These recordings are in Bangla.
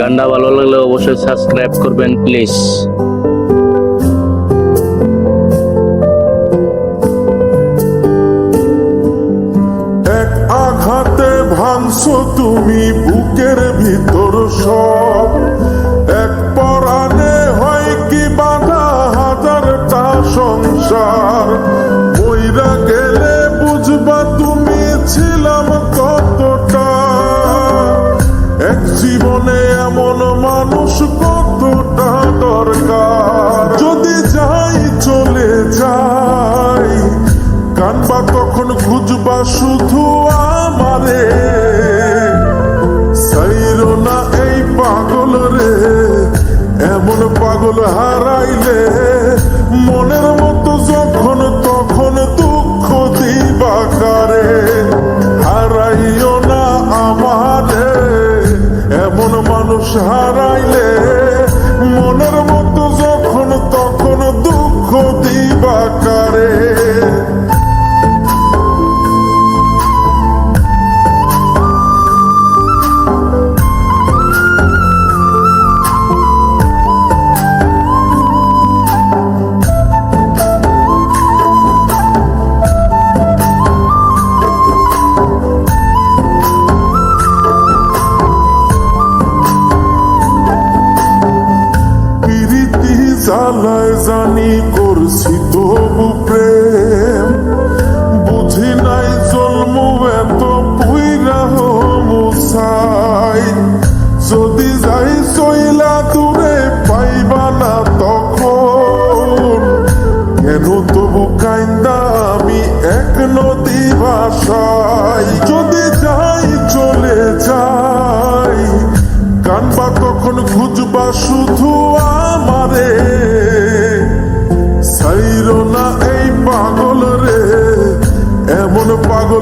গানটা ভালো লাগলে অবশ্যই সাবস্ক্রাইব করবেন প্লিজ। এক আঘাতে ভাঙছো তুমি বুকের ভিতর সব। যাই কানবা তখন খুঁজবা শুধু আমারে? সাইরো না এই পাগল রে, এমন পাগল হারাইলে মনের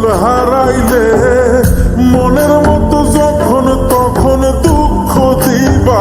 পাগল হারাইলে মনের মতো যখন তখন দুঃখ দিবা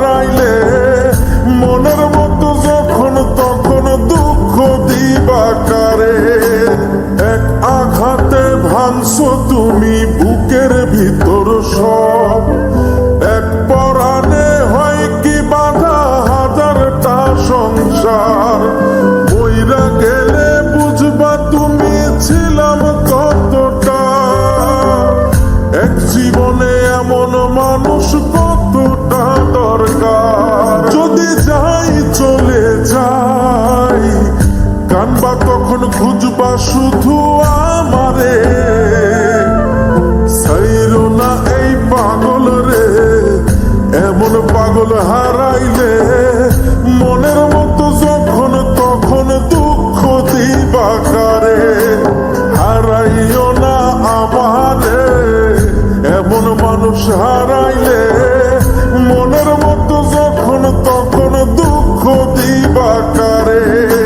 এক হয় হাজারটা সংসার। গেলে বুঝবা তুমি ছিলাম কতটা। এক জীবনে এমন মানুষ কতটা দরকার। যদি যাই, চলে তখন খুঁজবা শুধু হারাইলে মনের মতো যখন তখন দুঃখ দিবা কারে?